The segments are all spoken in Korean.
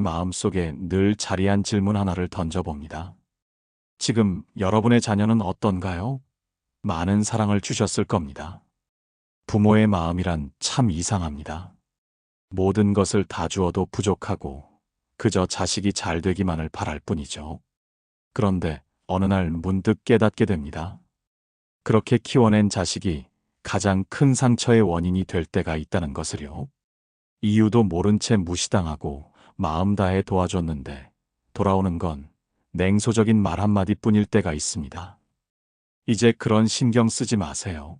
마음속에 늘 자리한 질문 하나를 던져봅니다. 지금 여러분의 자녀는 어떤가요? 많은 사랑을 주셨을 겁니다. 부모의 마음이란 참 이상합니다. 모든 것을 다 주어도 부족하고 그저 자식이 잘 되기만을 바랄 뿐이죠. 그런데 어느 날 문득 깨닫게 됩니다. 그렇게 키워낸 자식이 가장 큰 상처의 원인이 될 때가 있다는 것을요. 이유도 모른 채 무시당하고 마음 다해 도와줬는데 돌아오는 건 냉소적인 말 한마디 뿐일 때가 있습니다. 이제 그런 신경 쓰지 마세요.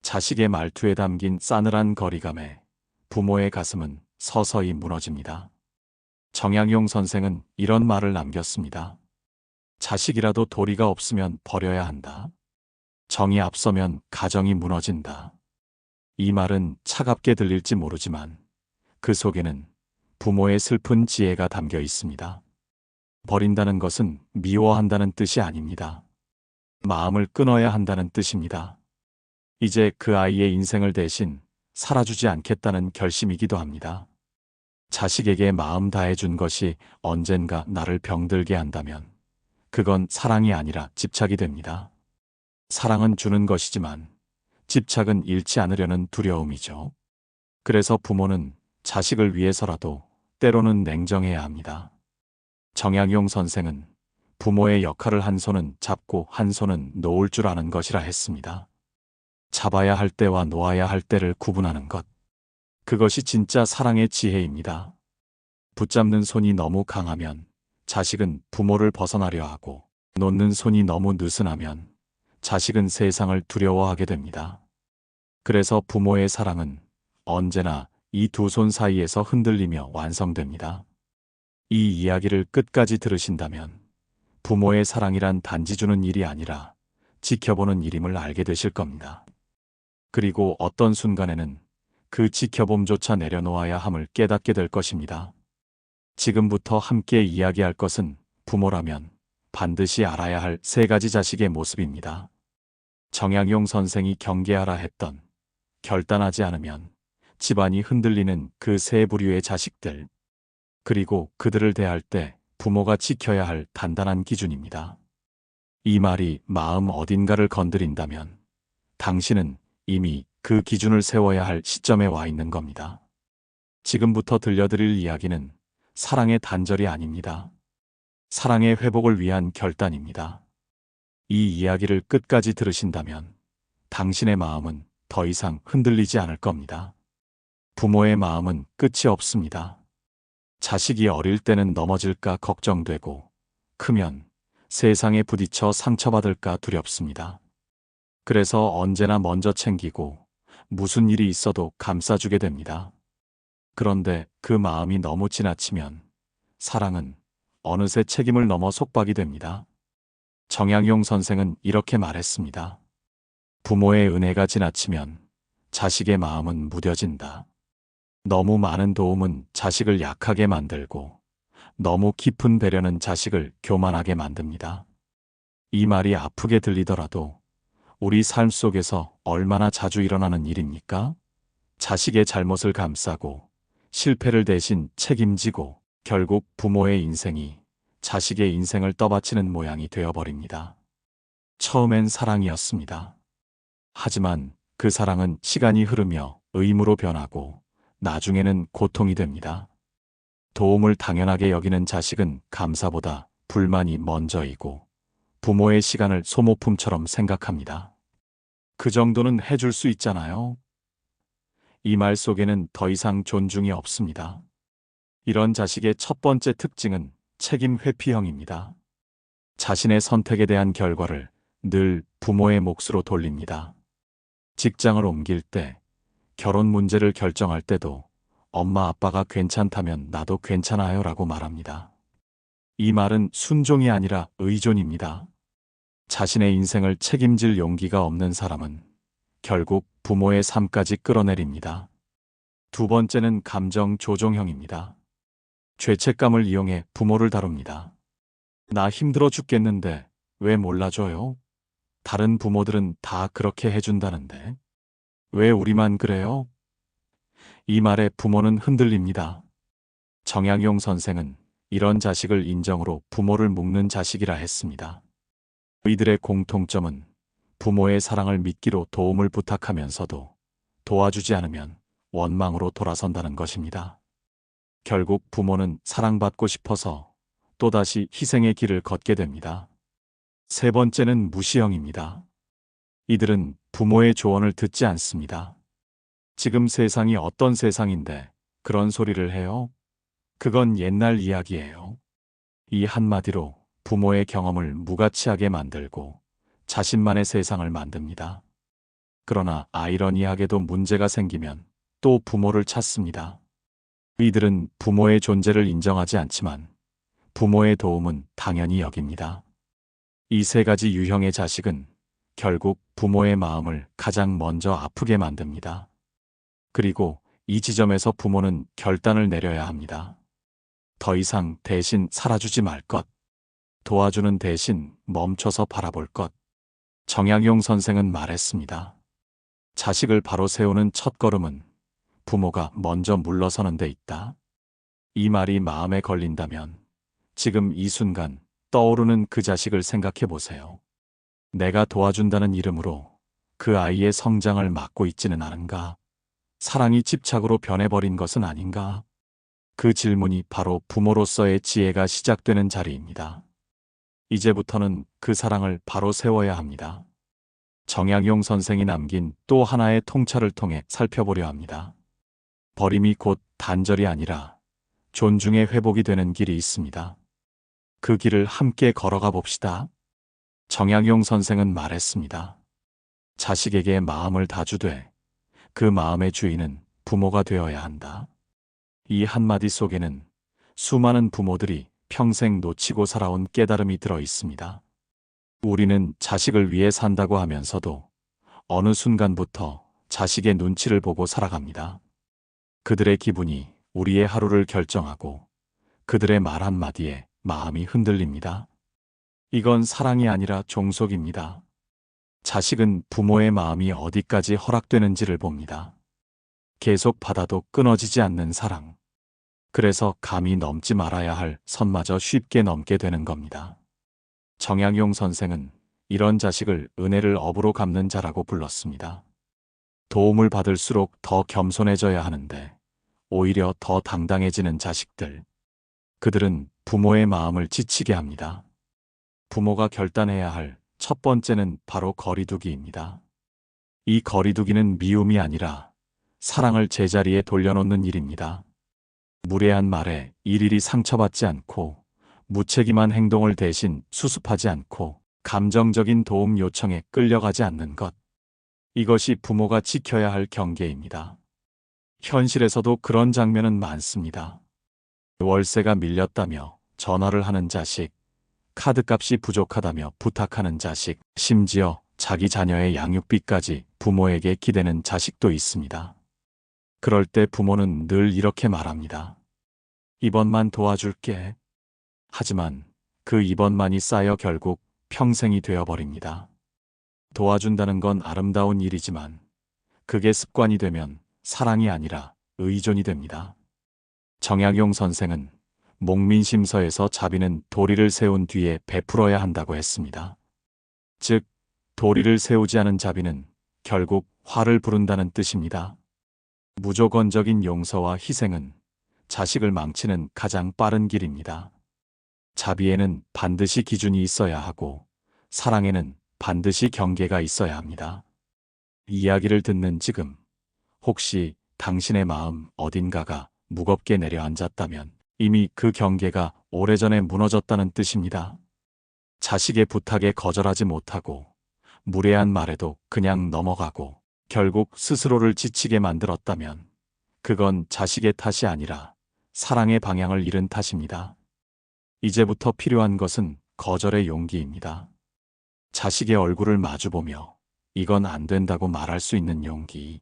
자식의 말투에 담긴 싸늘한 거리감에 부모의 가슴은 서서히 무너집니다. 정양용 선생은 이런 말을 남겼습니다. 자식이라도 도리가 없으면 버려야 한다. 정이 앞서면 가정이 무너진다. 이 말은 차갑게 들릴지 모르지만 그 속에는 부모의 슬픈 지혜가 담겨 있습니다. 버린다는 것은 미워한다는 뜻이 아닙니다. 마음을 끊어야 한다는 뜻입니다. 이제 그 아이의 인생을 대신 살아주지 않겠다는 결심이기도 합니다. 자식에게 마음 다해준 것이 언젠가 나를 병들게 한다면 그건 사랑이 아니라 집착이 됩니다. 사랑은 주는 것이지만 집착은 잃지 않으려는 두려움이죠. 그래서 부모는 자식을 위해서라도 때로는 냉정해야 합니다. 정약용 선생은 부모의 역할을 한 손은 잡고 한 손은 놓을 줄 아는 것이라 했습니다. 잡아야 할 때와 놓아야 할 때를 구분하는 것. 그것이 진짜 사랑의 지혜입니다. 붙잡는 손이 너무 강하면 자식은 부모를 벗어나려 하고 놓는 손이 너무 느슨하면 자식은 세상을 두려워하게 됩니다. 그래서 부모의 사랑은 언제나 이 두 손 사이에서 흔들리며 완성됩니다. 이 이야기를 끝까지 들으신다면 부모의 사랑이란 단지 주는 일이 아니라 지켜보는 일임을 알게 되실 겁니다. 그리고 어떤 순간에는 그 지켜봄조차 내려놓아야 함을 깨닫게 될 것입니다. 지금부터 함께 이야기할 것은 부모라면 반드시 알아야 할 세 가지 자식의 모습입니다. 정양용 선생이 경계하라 했던 결단하지 않으면 집안이 흔들리는 그 세 부류의 자식들, 그리고 그들을 대할 때 부모가 지켜야 할 단단한 기준입니다. 이 말이 마음 어딘가를 건드린다면 당신은 이미 그 기준을 세워야 할 시점에 와 있는 겁니다. 지금부터 들려드릴 이야기는 사랑의 단절이 아닙니다. 사랑의 회복을 위한 결단입니다. 이 이야기를 끝까지 들으신다면 당신의 마음은 더 이상 흔들리지 않을 겁니다. 부모의 마음은 끝이 없습니다. 자식이 어릴 때는 넘어질까 걱정되고 크면 세상에 부딪혀 상처받을까 두렵습니다. 그래서 언제나 먼저 챙기고 무슨 일이 있어도 감싸주게 됩니다. 그런데 그 마음이 너무 지나치면 사랑은 어느새 책임을 넘어 속박이 됩니다. 정양용 선생은 이렇게 말했습니다. 부모의 은혜가 지나치면 자식의 마음은 무뎌진다. 너무 많은 도움은 자식을 약하게 만들고 너무 깊은 배려는 자식을 교만하게 만듭니다. 이 말이 아프게 들리더라도 우리 삶 속에서 얼마나 자주 일어나는 일입니까? 자식의 잘못을 감싸고 실패를 대신 책임지고 결국 부모의 인생이 자식의 인생을 떠받치는 모양이 되어버립니다. 처음엔 사랑이었습니다. 하지만 그 사랑은 시간이 흐르며 의무로 변하고 나중에는 고통이 됩니다. 도움을 당연하게 여기는 자식은 감사보다 불만이 먼저이고 부모의 시간을 소모품처럼 생각합니다. 그 정도는 해줄 수 있잖아요. 이 말 속에는 더 이상 존중이 없습니다. 이런 자식의 첫 번째 특징은 책임 회피형입니다. 자신의 선택에 대한 결과를 늘 부모의 몫으로 돌립니다. 직장을 옮길 때, 결혼 문제를 결정할 때도 엄마 아빠가 괜찮다면 나도 괜찮아요 라고 말합니다. 이 말은 순종이 아니라 의존입니다. 자신의 인생을 책임질 용기가 없는 사람은 결국 부모의 삶까지 끌어내립니다. 두 번째는 감정 조종형입니다. 죄책감을 이용해 부모를 다룹니다. 나 힘들어 죽겠는데 왜 몰라줘요? 다른 부모들은 다 그렇게 해준다는데. 왜 우리만 그래요? 이 말에 부모는 흔들립니다. 정약용 선생은 이런 자식을 인정으로 부모를 묶는 자식이라 했습니다. 이들의 공통점은 부모의 사랑을 믿기로 도움을 부탁하면서도 도와주지 않으면 원망으로 돌아선다는 것입니다. 결국 부모는 사랑받고 싶어서 또다시 희생의 길을 걷게 됩니다. 세 번째는 무시형입니다. 이들은 부모의 조언을 듣지 않습니다. 지금 세상이 어떤 세상인데 그런 소리를 해요? 그건 옛날 이야기예요. 이 한마디로 부모의 경험을 무가치하게 만들고 자신만의 세상을 만듭니다. 그러나 아이러니하게도 문제가 생기면 또 부모를 찾습니다. 이들은 부모의 존재를 인정하지 않지만 부모의 도움은 당연히 여깁니다. 이 세 가지 유형의 자식은 결국 부모의 마음을 가장 먼저 아프게 만듭니다. 그리고 이 지점에서 부모는 결단을 내려야 합니다. 더 이상 대신 살아주지 말 것. 도와주는 대신 멈춰서 바라볼 것. 정약용 선생은 말했습니다. 자식을 바로 세우는 첫 걸음은 부모가 먼저 물러서는 데 있다. 이 말이 마음에 걸린다면 지금 이 순간 떠오르는 그 자식을 생각해 보세요. 내가 도와준다는 이름으로 그 아이의 성장을 막고 있지는 않은가? 사랑이 집착으로 변해버린 것은 아닌가? 그 질문이 바로 부모로서의 지혜가 시작되는 자리입니다. 이제부터는 그 사랑을 바로 세워야 합니다. 정약용 선생이 남긴 또 하나의 통찰을 통해 살펴보려 합니다. 버림이 곧 단절이 아니라 존중의 회복이 되는 길이 있습니다. 그 길을 함께 걸어가 봅시다. 정약용 선생은 말했습니다. 자식에게 마음을 다 주되 그 마음의 주인은 부모가 되어야 한다. 이 한마디 속에는 수많은 부모들이 평생 놓치고 살아온 깨달음이 들어 있습니다. 우리는 자식을 위해 산다고 하면서도 어느 순간부터 자식의 눈치를 보고 살아갑니다. 그들의 기분이 우리의 하루를 결정하고 그들의 말 한마디에 마음이 흔들립니다. 이건 사랑이 아니라 종속입니다. 자식은 부모의 마음이 어디까지 허락되는지를 봅니다. 계속 받아도 끊어지지 않는 사랑. 그래서 감히 넘지 말아야 할 선마저 쉽게 넘게 되는 겁니다. 정약용 선생은 이런 자식을 은혜를 업으로 갚는 자라고 불렀습니다. 도움을 받을수록 더 겸손해져야 하는데 오히려 더 당당해지는 자식들. 그들은 부모의 마음을 지치게 합니다. 부모가 결단해야 할 첫 번째는 바로 거리두기입니다. 이 거리두기는 미움이 아니라 사랑을 제자리에 돌려놓는 일입니다. 무례한 말에 일일이 상처받지 않고 무책임한 행동을 대신 수습하지 않고 감정적인 도움 요청에 끌려가지 않는 것. 이것이 부모가 지켜야 할 경계입니다. 현실에서도 그런 장면은 많습니다. 월세가 밀렸다며 전화를 하는 자식, 카드값이 부족하다며 부탁하는 자식, 심지어 자기 자녀의 양육비까지 부모에게 기대는 자식도 있습니다. 그럴 때 부모는 늘 이렇게 말합니다. 이번만 도와줄게. 하지만 그 이번만이 쌓여 결국 평생이 되어버립니다. 도와준다는 건 아름다운 일이지만 그게 습관이 되면 사랑이 아니라 의존이 됩니다. 정약용 선생은 목민심서에서 자비는 도리를 세운 뒤에 베풀어야 한다고 했습니다. 즉, 도리를 세우지 않은 자비는 결국 화를 부른다는 뜻입니다. 무조건적인 용서와 희생은 자식을 망치는 가장 빠른 길입니다. 자비에는 반드시 기준이 있어야 하고 사랑에는 반드시 경계가 있어야 합니다. 이야기를 듣는 지금 혹시 당신의 마음 어딘가가 무겁게 내려앉았다면 이미 그 경계가 오래전에 무너졌다는 뜻입니다. 자식의 부탁에 거절하지 못하고 무례한 말에도 그냥 넘어가고 결국 스스로를 지치게 만들었다면 그건 자식의 탓이 아니라 사랑의 방향을 잃은 탓입니다. 이제부터 필요한 것은 거절의 용기입니다. 자식의 얼굴을 마주보며 이건 안 된다고 말할 수 있는 용기.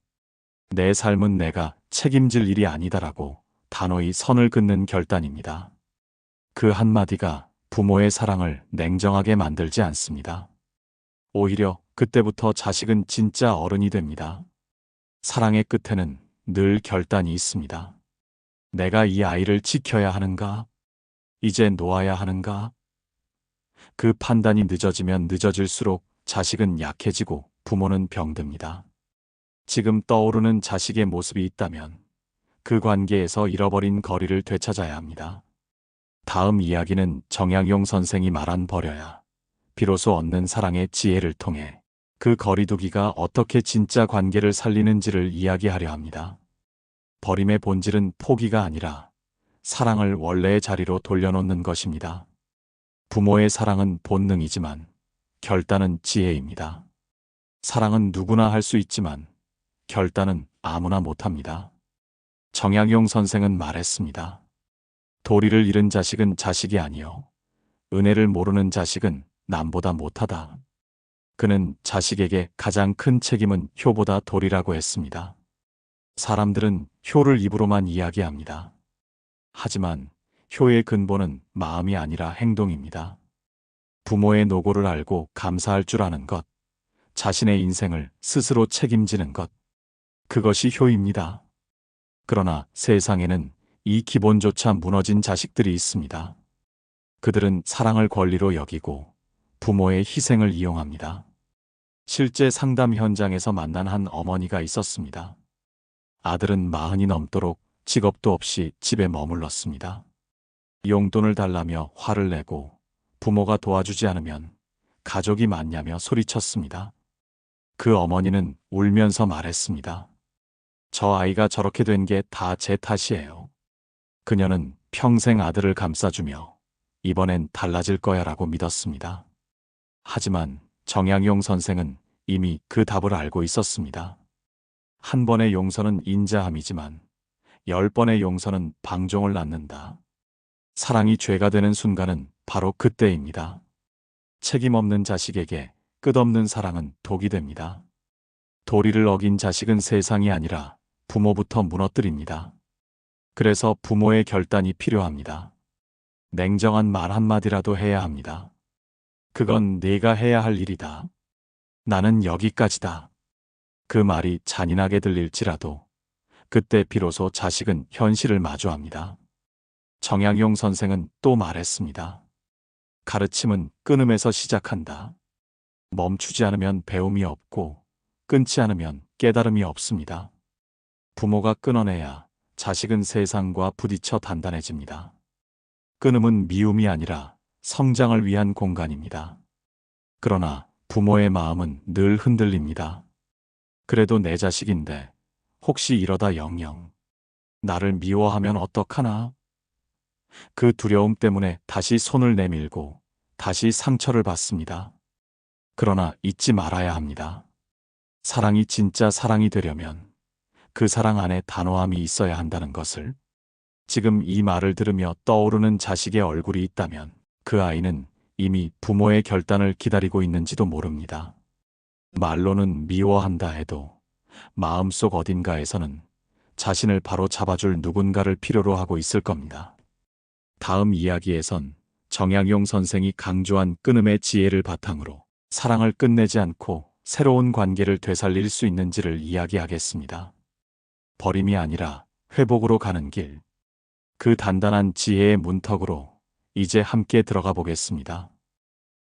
내 삶은 내가 책임질 일이 아니다라고 단호히 선을 긋는 결단입니다. 그 한마디가 부모의 사랑을 냉정하게 만들지 않습니다. 오히려 그때부터 자식은 진짜 어른이 됩니다. 사랑의 끝에는 늘 결단이 있습니다. 내가 이 아이를 지켜야 하는가? 이제 놓아야 하는가? 그 판단이 늦어지면 늦어질수록 자식은 약해지고 부모는 병듭니다. 지금 떠오르는 자식의 모습이 있다면 그 관계에서 잃어버린 거리를 되찾아야 합니다. 다음 이야기는 정약용 선생이 말한 버려야 비로소 얻는 사랑의 지혜를 통해 그 거리두기가 어떻게 진짜 관계를 살리는지를 이야기하려 합니다. 버림의 본질은 포기가 아니라 사랑을 원래의 자리로 돌려놓는 것입니다. 부모의 사랑은 본능이지만 결단은 지혜입니다. 사랑은 누구나 할 수 있지만 결단은 아무나 못합니다. 정약용 선생은 말했습니다. 도리를 잃은 자식은 자식이 아니요. 은혜를 모르는 자식은 남보다 못하다. 그는 자식에게 가장 큰 책임은 효보다 도리라고 했습니다. 사람들은 효를 입으로만 이야기합니다. 하지만 효의 근본은 마음이 아니라 행동입니다. 부모의 노고를 알고 감사할 줄 아는 것, 자신의 인생을 스스로 책임지는 것, 그것이 효입니다. 그러나 세상에는 이 기본조차 무너진 자식들이 있습니다. 그들은 사랑을 권리로 여기고 부모의 희생을 이용합니다. 실제 상담 현장에서 만난 한 어머니가 있었습니다. 아들은 마흔이 넘도록 직업도 없이 집에 머물렀습니다. 용돈을 달라며 화를 내고 부모가 도와주지 않으면 가족이 맞냐며 소리쳤습니다. 그 어머니는 울면서 말했습니다. 저 아이가 저렇게 된 게 다 제 탓이에요. 그녀는 평생 아들을 감싸주며 이번엔 달라질 거야 라고 믿었습니다. 하지만 정양용 선생은 이미 그 답을 알고 있었습니다. 한 번의 용서는 인자함이지만 열 번의 용서는 방종을 낳는다. 사랑이 죄가 되는 순간은 바로 그때입니다. 책임 없는 자식에게 끝없는 사랑은 독이 됩니다. 도리를 어긴 자식은 세상이 아니라 부모부터 무너뜨립니다. 그래서 부모의 결단이 필요합니다. 냉정한 말 한마디라도 해야 합니다. 그건 내가 해야 할 일이다. 나는 여기까지다. 그 말이 잔인하게 들릴지라도 그때 비로소 자식은 현실을 마주합니다. 정약용 선생은 또 말했습니다. 가르침은 끊음에서 시작한다. 멈추지 않으면 배움이 없고 끊지 않으면 깨달음이 없습니다. 부모가 끊어내야 자식은 세상과 부딪혀 단단해집니다. 끊음은 미움이 아니라 성장을 위한 공간입니다. 그러나 부모의 마음은 늘 흔들립니다. 그래도 내 자식인데 혹시 이러다 영영 나를 미워하면 어떡하나? 그 두려움 때문에 다시 손을 내밀고 다시 상처를 받습니다. 그러나 잊지 말아야 합니다. 사랑이 진짜 사랑이 되려면 그 사랑 안에 단호함이 있어야 한다는 것을 지금 이 말을 들으며 떠오르는 자식의 얼굴이 있다면 그 아이는 이미 부모의 결단을 기다리고 있는지도 모릅니다. 말로는 미워한다 해도 마음속 어딘가에서는 자신을 바로 잡아줄 누군가를 필요로 하고 있을 겁니다. 다음 이야기에선 정약용 선생이 강조한 끊음의 지혜를 바탕으로 사랑을 끝내지 않고 새로운 관계를 되살릴 수 있는지를 이야기하겠습니다. 버림이 아니라 회복으로 가는 길. 그 단단한 지혜의 문턱으로 이제 함께 들어가 보겠습니다.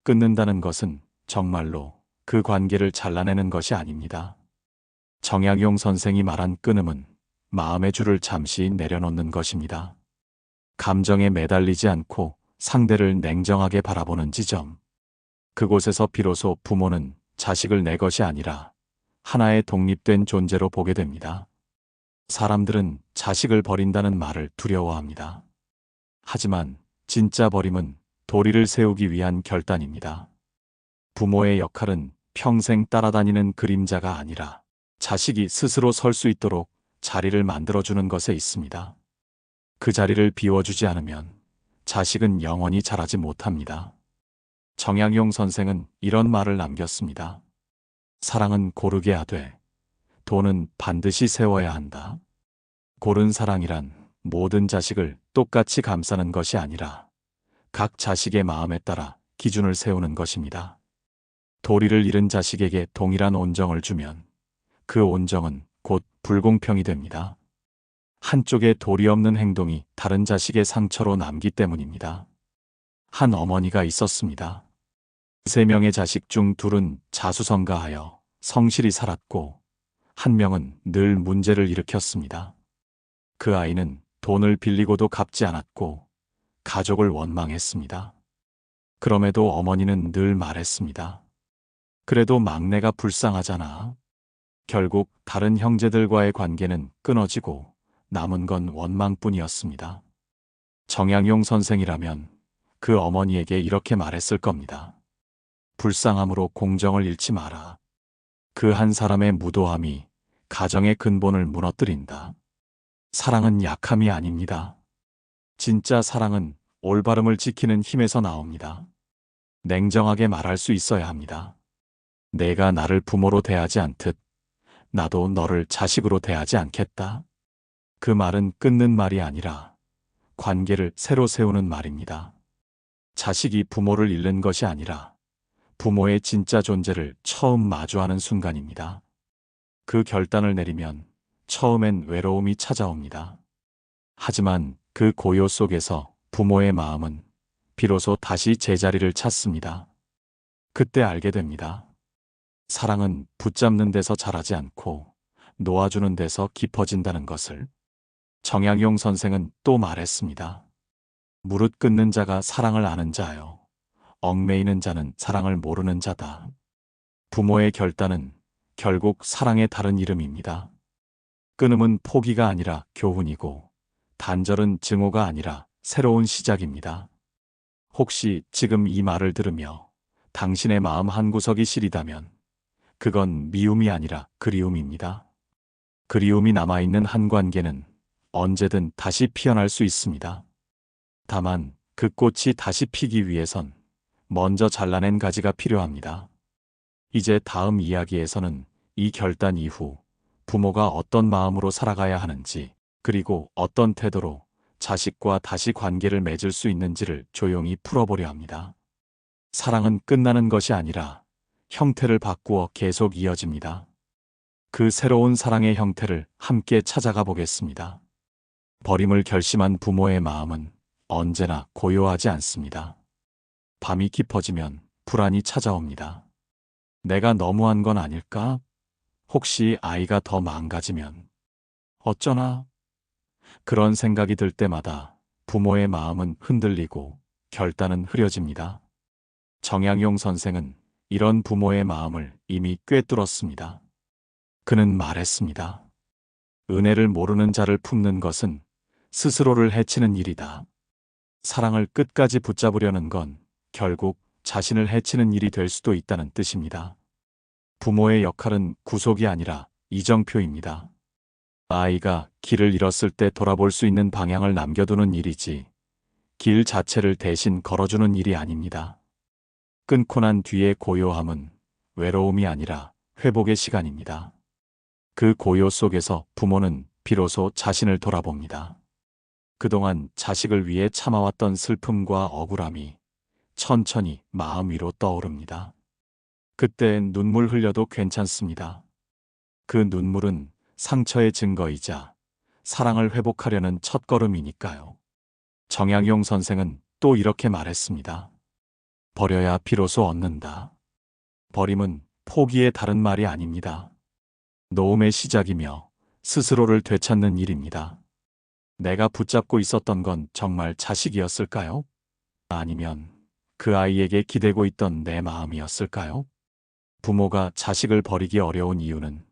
끊는다는 것은 정말로 그 관계를 잘라내는 것이 아닙니다. 정약용 선생이 말한 끊음은 마음의 줄을 잠시 내려놓는 것입니다. 감정에 매달리지 않고 상대를 냉정하게 바라보는 지점. 그곳에서 비로소 부모는 자식을 내 것이 아니라 하나의 독립된 존재로 보게 됩니다. 사람들은 자식을 버린다는 말을 두려워합니다. 하지만 진짜 버림은 도리를 세우기 위한 결단입니다. 부모의 역할은 평생 따라다니는 그림자가 아니라 자식이 스스로 설 수 있도록 자리를 만들어주는 것에 있습니다. 그 자리를 비워주지 않으면 자식은 영원히 자라지 못합니다. 정양용 선생은 이런 말을 남겼습니다. 사랑은 고르게 하되 돈은 반드시 세워야 한다. 고른 사랑이란 모든 자식을 똑같이 감싸는 것이 아니라 각 자식의 마음에 따라 기준을 세우는 것입니다. 도리를 잃은 자식에게 동일한 온정을 주면 그 온정은 곧 불공평이 됩니다. 한쪽에 도리 없는 행동이 다른 자식의 상처로 남기 때문입니다. 한 어머니가 있었습니다. 세 명의 자식 중 둘은 자수성가하여 성실히 살았고, 한 명은 늘 문제를 일으켰습니다. 그 아이는 돈을 빌리고도 갚지 않았고, 가족을 원망했습니다. 그럼에도 어머니는 늘 말했습니다. 그래도 막내가 불쌍하잖아. 결국 다른 형제들과의 관계는 끊어지고 남은 건 원망뿐이었습니다. 정양용 선생이라면 그 어머니에게 이렇게 말했을 겁니다. 불쌍함으로 공정을 잃지 마라. 그 한 사람의 무도함이 가정의 근본을 무너뜨린다. 사랑은 약함이 아닙니다. 진짜 사랑은 올바름을 지키는 힘에서 나옵니다. 냉정하게 말할 수 있어야 합니다. 내가 나를 부모로 대하지 않듯 나도 너를 자식으로 대하지 않겠다. 그 말은 끊는 말이 아니라 관계를 새로 세우는 말입니다. 자식이 부모를 잃는 것이 아니라 부모의 진짜 존재를 처음 마주하는 순간입니다. 그 결단을 내리면 처음엔 외로움이 찾아옵니다. 하지만 그 고요 속에서 부모의 마음은 비로소 다시 제자리를 찾습니다. 그때 알게 됩니다. 사랑은 붙잡는 데서 자라지 않고 놓아주는 데서 깊어진다는 것을 정양용 선생은 또 말했습니다. 무릇 끊는 자가 사랑을 아는 자요. 얽매이는 자는 사랑을 모르는 자다. 부모의 결단은 결국 사랑의 다른 이름입니다. 끊음은 포기가 아니라 교훈이고 단절은 증오가 아니라 새로운 시작입니다. 혹시 지금 이 말을 들으며 당신의 마음 한구석이 시리다면 그건 미움이 아니라 그리움입니다. 그리움이 남아있는 한 관계는 언제든 다시 피어날 수 있습니다. 다만 그 꽃이 다시 피기 위해선 먼저 잘라낸 가지가 필요합니다. 이제 다음 이야기에서는 이 결단 이후 부모가 어떤 마음으로 살아가야 하는지 그리고 어떤 태도로 자식과 다시 관계를 맺을 수 있는지를 조용히 풀어보려 합니다. 사랑은 끝나는 것이 아니라 형태를 바꾸어 계속 이어집니다. 그 새로운 사랑의 형태를 함께 찾아가 보겠습니다. 버림을 결심한 부모의 마음은 언제나 고요하지 않습니다. 밤이 깊어지면 불안이 찾아옵니다. 내가 너무한 건 아닐까? 혹시 아이가 더 망가지면 어쩌나? 그런 생각이 들 때마다 부모의 마음은 흔들리고 결단은 흐려집니다. 정양용 선생은 이런 부모의 마음을 이미 꿰뚫었습니다. 그는 말했습니다. 은혜를 모르는 자를 품는 것은 스스로를 해치는 일이다. 사랑을 끝까지 붙잡으려는 건 결국 자신을 해치는 일이 될 수도 있다는 뜻입니다. 부모의 역할은 구속이 아니라 이정표입니다. 아이가 길을 잃었을 때 돌아볼 수 있는 방향을 남겨두는 일이지, 길 자체를 대신 걸어주는 일이 아닙니다. 끊고 난 뒤의 고요함은 외로움이 아니라 회복의 시간입니다. 그 고요 속에서 부모는 비로소 자신을 돌아봅니다. 그동안 자식을 위해 참아왔던 슬픔과 억울함이 천천히 마음 위로 떠오릅니다. 그땐 눈물 흘려도 괜찮습니다. 그 눈물은 상처의 증거이자 사랑을 회복하려는 첫걸음이니까요. 정양용 선생은 또 이렇게 말했습니다. 버려야 비로소 얻는다. 버림은 포기의 다른 말이 아닙니다. 노음의 시작이며 스스로를 되찾는 일입니다. 내가 붙잡고 있었던 건 정말 자식이었을까요? 아니면 그 아이에게 기대고 있던 내 마음이었을까요? 부모가 자식을 버리기 어려운 이유는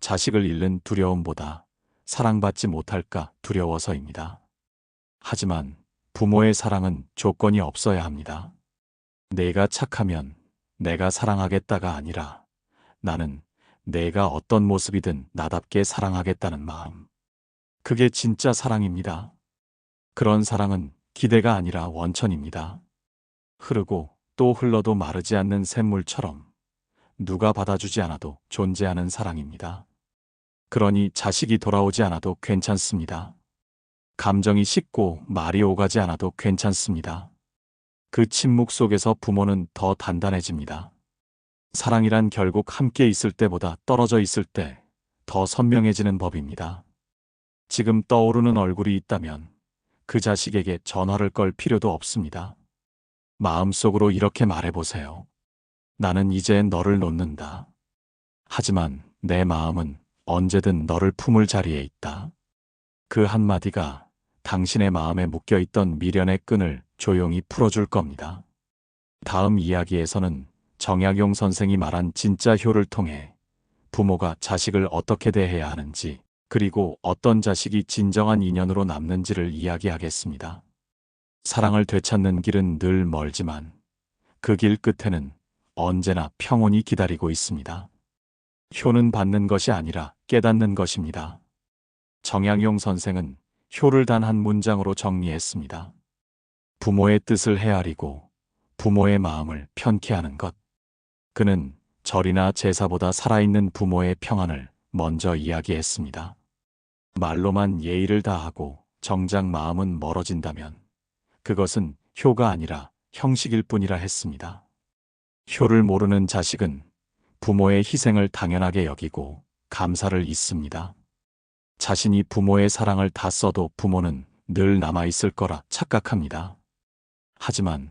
자식을 잃는 두려움보다 사랑받지 못할까 두려워서입니다. 하지만 부모의 사랑은 조건이 없어야 합니다. 내가 착하면 내가 사랑하겠다가 아니라 나는 내가 어떤 모습이든 나답게 사랑하겠다는 마음. 그게 진짜 사랑입니다. 그런 사랑은 기대가 아니라 원천입니다. 흐르고 또 흘러도 마르지 않는 샘물처럼 누가 받아주지 않아도 존재하는 사랑입니다. 그러니 자식이 돌아오지 않아도 괜찮습니다. 감정이 식고 말이 오가지 않아도 괜찮습니다. 그 침묵 속에서 부모는 더 단단해집니다. 사랑이란 결국 함께 있을 때보다 떨어져 있을 때 더 선명해지는 법입니다. 지금 떠오르는 얼굴이 있다면 그 자식에게 전화를 걸 필요도 없습니다. 마음속으로 이렇게 말해보세요. 나는 이제 너를 놓는다. 하지만 내 마음은 언제든 너를 품을 자리에 있다. 그 한마디가 당신의 마음에 묶여있던 미련의 끈을 조용히 풀어줄 겁니다. 다음 이야기에서는 정약용 선생이 말한 진짜 효를 통해 부모가 자식을 어떻게 대해야 하는지, 그리고 어떤 자식이 진정한 인연으로 남는지를 이야기하겠습니다. 사랑을 되찾는 길은 늘 멀지만 그 길 끝에는 언제나 평온이 기다리고 있습니다. 효는 받는 것이 아니라 깨닫는 것입니다. 정약용 선생은 효를 단 한 문장으로 정리했습니다. 부모의 뜻을 헤아리고 부모의 마음을 편케 하는 것. 그는 절이나 제사보다 살아있는 부모의 평안을 먼저 이야기했습니다. 말로만 예의를 다하고 정작 마음은 멀어진다면 그것은 효가 아니라 형식일 뿐이라 했습니다. 효를 모르는 자식은 부모의 희생을 당연하게 여기고 감사를 잊습니다. 자신이 부모의 사랑을 다 써도 부모는 늘 남아있을 거라 착각합니다. 하지만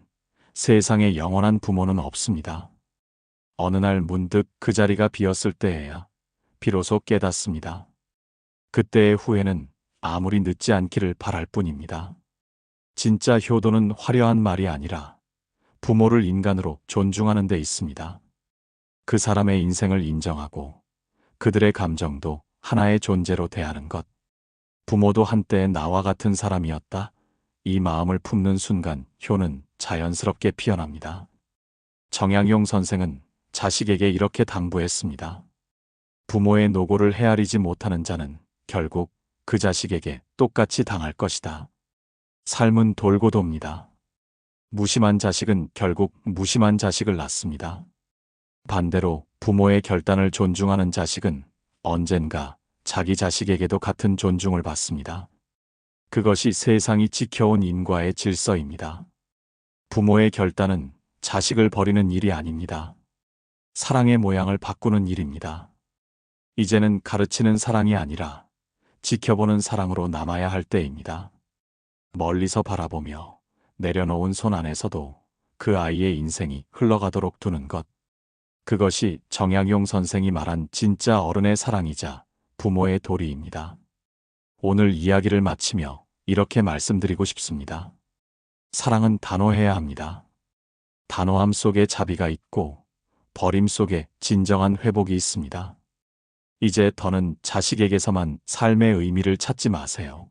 세상에 영원한 부모는 없습니다. 어느 날 문득 그 자리가 비었을 때에야 비로소 깨닫습니다. 그때의 후회는 아무리 늦지 않기를 바랄 뿐입니다. 진짜 효도는 화려한 말이 아니라 부모를 인간으로 존중하는 데 있습니다. 그 사람의 인생을 인정하고 그들의 감정도 하나의 존재로 대하는 것. 부모도 한때 나와 같은 사람이었다. 이 마음을 품는 순간 효는 자연스럽게 피어납니다. 정양용 선생은 자식에게 이렇게 당부했습니다. 부모의 노고를 헤아리지 못하는 자는 결국 그 자식에게 똑같이 당할 것이다. 삶은 돌고 돕니다. 무심한 자식은 결국 무심한 자식을 낳습니다. 반대로 부모의 결단을 존중하는 자식은 언젠가 자기 자식에게도 같은 존중을 받습니다. 그것이 세상이 지켜온 인과의 질서입니다. 부모의 결단은 자식을 버리는 일이 아닙니다. 사랑의 모양을 바꾸는 일입니다. 이제는 가르치는 사랑이 아니라 지켜보는 사랑으로 남아야 할 때입니다. 멀리서 바라보며 내려놓은 손 안에서도 그 아이의 인생이 흘러가도록 두는 것. 그것이 정약용 선생이 말한 진짜 어른의 사랑이자 부모의 도리입니다. 오늘 이야기를 마치며 이렇게 말씀드리고 싶습니다. 사랑은 단호해야 합니다. 단호함 속에 자비가 있고 버림 속에 진정한 회복이 있습니다. 이제 더는 자식에게서만 삶의 의미를 찾지 마세요.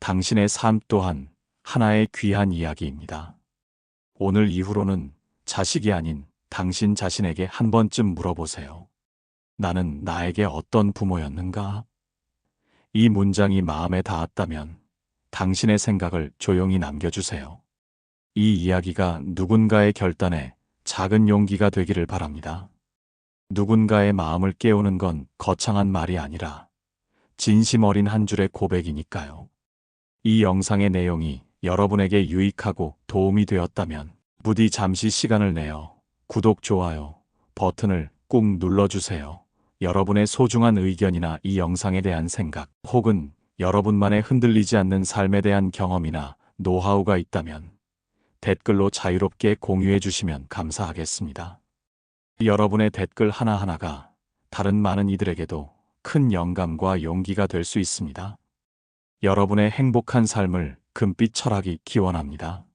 당신의 삶 또한 하나의 귀한 이야기입니다. 오늘 이후로는 자식이 아닌 당신 자신에게 한 번쯤 물어보세요. 나는 나에게 어떤 부모였는가? 이 문장이 마음에 닿았다면 당신의 생각을 조용히 남겨주세요. 이 이야기가 누군가의 결단에 작은 용기가 되기를 바랍니다. 누군가의 마음을 깨우는 건 거창한 말이 아니라 진심 어린 한 줄의 고백이니까요. 이 영상의 내용이 여러분에게 유익하고 도움이 되었다면 부디 잠시 시간을 내어 구독, 좋아요 버튼을 꾹 눌러주세요. 여러분의 소중한 의견이나 이 영상에 대한 생각 혹은 여러분만의 흔들리지 않는 삶에 대한 경험이나 노하우가 있다면 댓글로 자유롭게 공유해 주시면 감사하겠습니다. 여러분의 댓글 하나하나가 다른 많은 이들에게도 큰 영감과 용기가 될 수 있습니다. 여러분의 행복한 삶을 금빛 철학이 기원합니다.